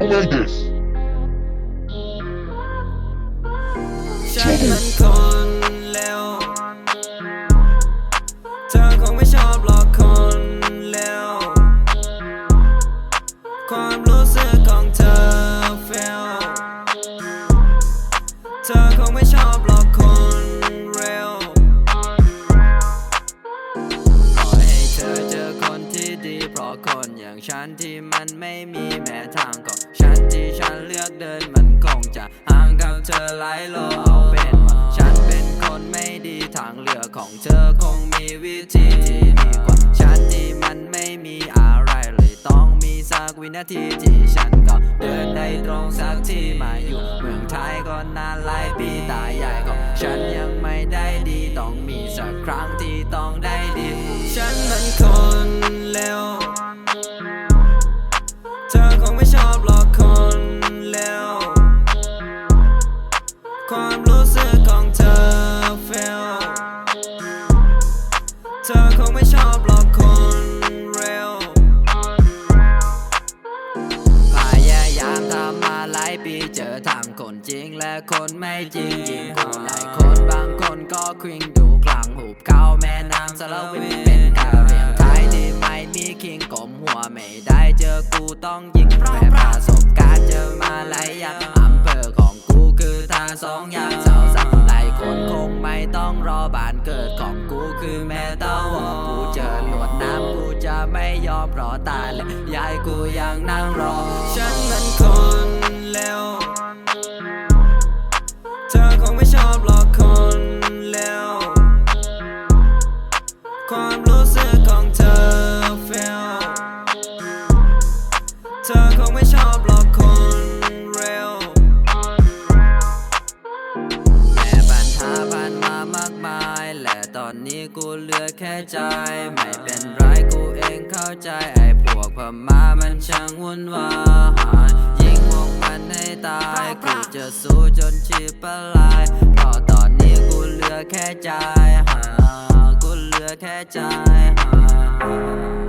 I like this. ฉันางฉันที่มันไม่มีแม้ทางก็ฉันที่ฉันเลือกเดินมันคงจะห่างกับเธอหลายโลเอาเป็นว่าฉันเป็นคนไม่ดีทางเลือกของเธอคงมีวิธีที่ดีกว่าฉันที่มันไม่มีอะไรเลยต้องมีสักวินาทีที่ฉันก็เดินได้ตรงสักที่มาอยู่เมืองไทยก็นานหลายปีตายใหญ่ก็ฉันยังไม่ได้ดีต้องมีสักครั้งที่ต้องได้ดี ฉันมันคนเลว เธอคงไม่ชอบหรอกคนเลวความรู้สึกของเธอ fail เธอคงไม่ชอบหรอกคนเร็วพยายามทำมาหลายปีเจอทั้งคนจริงและคนไม่จริงยิ่งคนหลายคนบางคนก็ควิงดูกลางหูบเขาแม่น้ำสารวินเป็นกาเรี คิงกลมหัวไม่ได้เจอกูต้องยิงแต่ประสบการณ์เจอมาหลายอย่างอำเภอของกูคือท่าสองอย่างสาวสักหลายคนคงไม่ต้องรอบ้านเกิดของกูคือแม่เต้าวกูเจอหลวดน้ำกูจะไม่ยอมรอตายและยายกูยังนั่งรอฉัน กูเหลือแค่ใจ ไม่เป็นไรกูเองเข้าใจไอ้พวกพม่ามันช่างวุ่นวายยิงวงมันให้ตายกูจะสู้จนชีพละลายเพราะตอนนี้กูเหลือแค่ใจหากูเหลือแค่ใจหา